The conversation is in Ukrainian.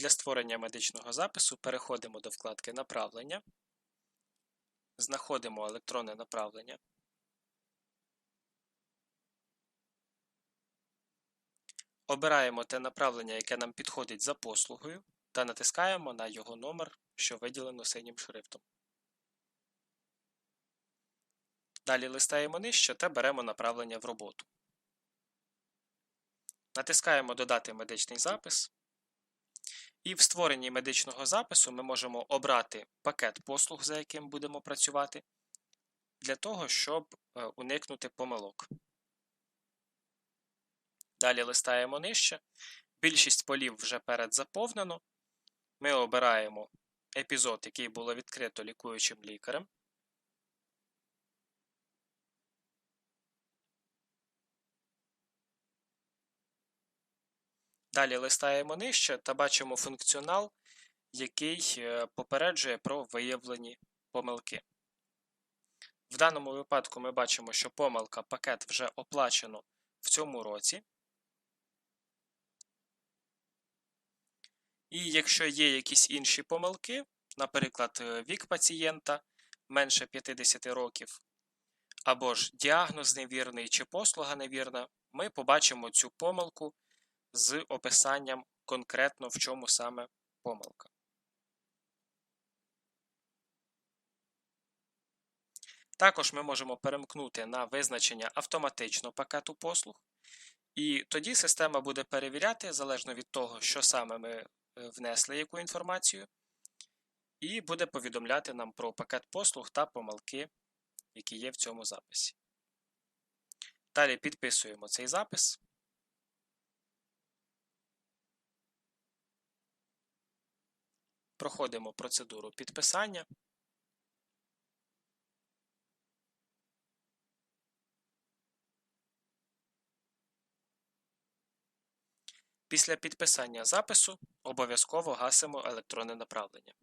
Для створення медичного запису переходимо до вкладки Направлення, знаходимо електронне направлення. Обираємо те направлення, яке нам підходить за послугою, та натискаємо на його номер, що виділено синім шрифтом. Далі листаємо нижче та беремо направлення в роботу. Натискаємо Додати медичний запис. І в створенні медичного запису ми можемо обрати пакет послуг, за яким будемо працювати, для того, щоб е, уникнути помилок. Далі листаємо нижче. Більшість полів вже передзаповнено. Ми обираємо епізод, який було відкрито лікуючим лікарем. Далі листаємо нижче та бачимо функціонал, який е, попереджує про виявлені помилки. В даному випадку ми бачимо, що помилка пакет вже оплачено в цьому році. І якщо є якісь інші помилки, наприклад, е, вік пацієнта менше 50 років, або ж діагноз невірний чи послуга невірна, ми побачимо цю помилку з описанням конкретно в чому саме помилка. Також ми можемо перемкнути на визначення автоматично пакету послуг, і тоді система буде перевіряти, залежно від того, що саме ми е, внесли яку інформацію, і буде повідомляти нам про пакет послуг та помилки, які є в цьому записі. Далі підписуємо цей запис. Проходимо процедуру підписання. Після підписання запису обов'язково гасимо електронне направлення.